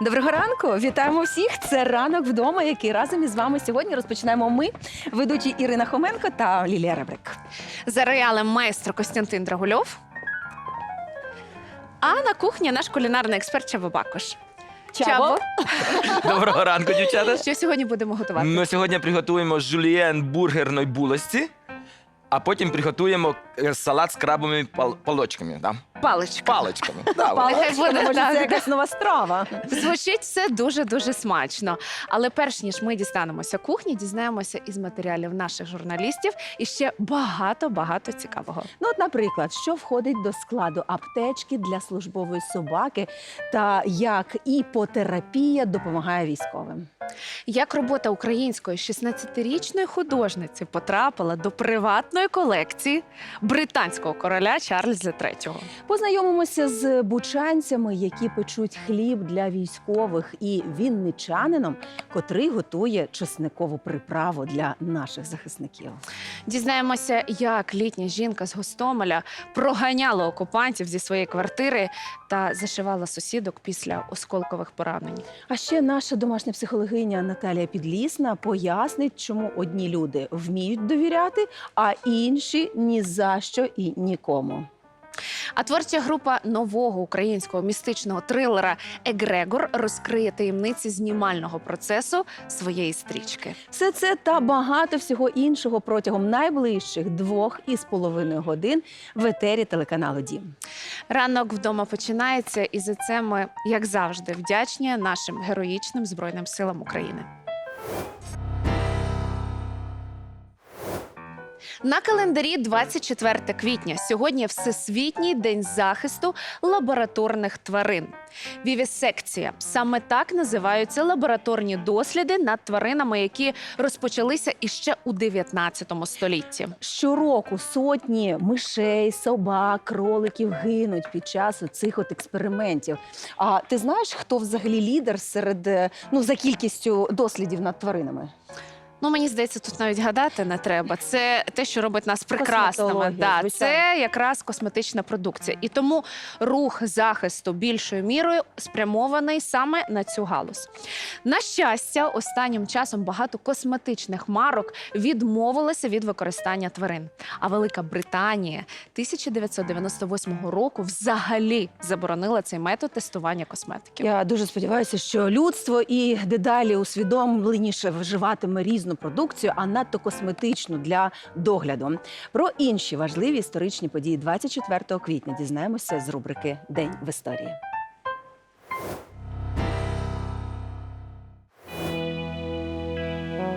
Доброго ранку! Вітаємо всіх! Це ранок вдома, який разом із вами сьогодні розпочинаємо ми, ведучі Ірина Хоменко та Лілія Ребрик. За реалем майстро Костянтин Драгульов. А на кухні наш кулінарний експерт Чаба Бакош. Чабо, Доброго ранку, дівчата. що сьогодні будемо готувати? Ми сьогодні приготуємо жульєн бургерної булості, а потім приготуємо е, салат з крабовими пал- палочками. Да? Паличка. Паличками. Да, от. Нехай буде Може, так. це якась нова страва. Звучить все дуже дуже смачно. Але перш ніж ми дістанемося кухні, дізнаємося із матеріалів наших журналістів і ще багато багато цікавого. Ну, от, наприклад, що входить до складу аптечки для службової собаки та як іпотерапія допомагає військовим. Як робота української 16-річної художниці потрапила до приватної колекції британського короля Чарльза III. Познайомимося з бучанцями, які печуть хліб для військових, і вінничанином, котрий готує чесникову приправу для наших захисників. Дізнаємося, як літня жінка з Гостомеля проганяла окупантів зі своєї квартири та зашивала сусідок після осколкових поранень. А ще наша домашня психологиня Наталія Підлісна пояснить, чому одні люди вміють довіряти, а інші ні за що і нікому. А творча група нового українського містичного трилера Егрегор розкриє таємниці знімального процесу своєї стрічки. Все це та багато всього іншого протягом найближчих двох із половиною годин в етері телеканалу Дім. Ранок вдома починається, і за це ми, як завжди, вдячні нашим героїчним збройним силам України. На календарі 24 квітня. Сьогодні Всесвітній день захисту лабораторних тварин. Вівісекція саме так називаються лабораторні досліди над тваринами, які розпочалися іще у 19 столітті. Щороку сотні мишей, собак, кроликів гинуть під час цих от експериментів. А ти знаєш, хто взагалі лідер серед е, ну за кількістю дослідів над тваринами? Ну, мені здається, тут навіть гадати не треба. Це те, що робить нас прекрасними. Да, це якраз косметична продукція. І тому рух захисту більшою мірою спрямований саме на цю галузь. На щастя, останнім часом багато косметичних марок відмовилися від використання тварин. А Велика Британія 1998 року взагалі заборонила цей метод тестування косметики. Я дуже сподіваюся, що людство і дедалі усвідомленіше вживатиме різну продукцію, а надто косметичну для догляду. Про інші важливі історичні події 24 квітня дізнаємося з рубрики День в історії.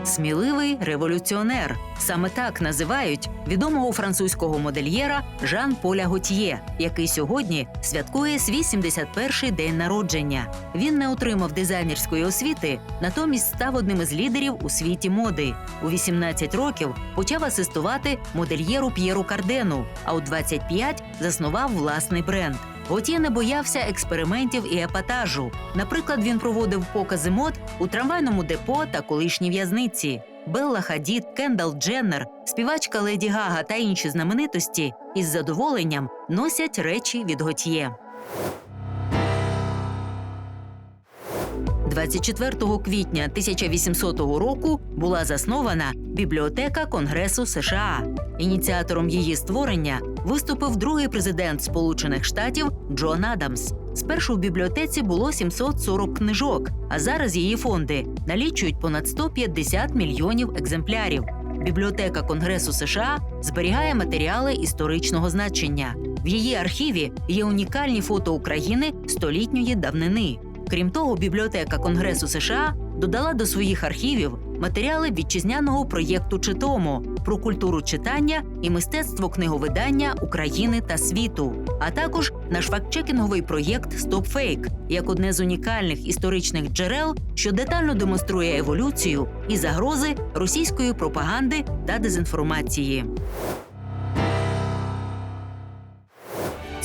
Сміливий революціонер. Саме так називають відомого французького модельєра Жан Поля Готьє, який сьогодні святкує свій 71-й день народження. Він не отримав дизайнерської освіти, натомість став одним із лідерів у світі моди. У 18 років почав асистувати модельєру П'єру Кардену, а у 25 заснував власний бренд. Готє не боявся експериментів і епатажу. Наприклад, він проводив покази мод у трамвайному депо та колишній в'язниці. Белла Хадід, Кендал Дженнер, співачка Леді Гага та інші знаменитості із задоволенням носять речі від Готьє. 24 квітня 1800 року була заснована бібліотека Конгресу США. Ініціатором її створення виступив другий президент Сполучених Штатів Джон Адамс. Спершу в бібліотеці було 740 книжок, а зараз її фонди налічують понад 150 мільйонів екземплярів. Бібліотека Конгресу США зберігає матеріали історичного значення. В її архіві є унікальні фото України столітньої давнини. Крім того, бібліотека Конгресу США додала до своїх архівів матеріали вітчизняного проєкту Читомо про культуру читання і мистецтво книговидання України та світу, а також наш фактчекінговий проєкт StopFake як одне з унікальних історичних джерел, що детально демонструє еволюцію і загрози російської пропаганди та дезінформації.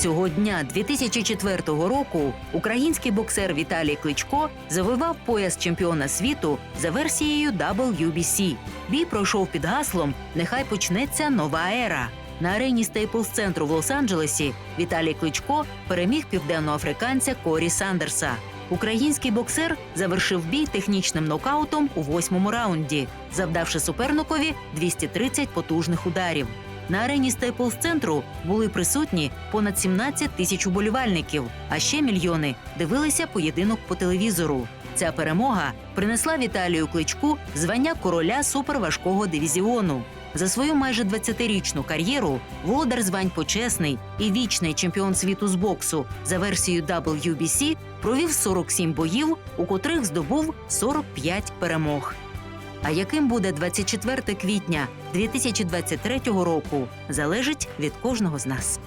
Цього дня 2004 року український боксер Віталій Кличко завоював пояс чемпіона світу за версією WBC. Бій пройшов під гаслом Нехай почнеться нова ера. На арені Стейплс центру в Лос-Анджелесі Віталій Кличко переміг південноафриканця Корі Сандерса. Український боксер завершив бій технічним нокаутом у восьмому раунді, завдавши суперникові 230 потужних ударів. На арені Стейплс центру були присутні понад 17 тисяч уболівальників, а ще мільйони дивилися поєдинок по телевізору. Ця перемога принесла Віталію Кличку звання короля суперважкого дивізіону. За свою майже 20-річну кар'єру володар звань почесний і вічний чемпіон світу з боксу за версією WBC провів 47 боїв, у котрих здобув 45 перемог. А яким буде 24 квітня 2023 року, залежить від кожного з нас.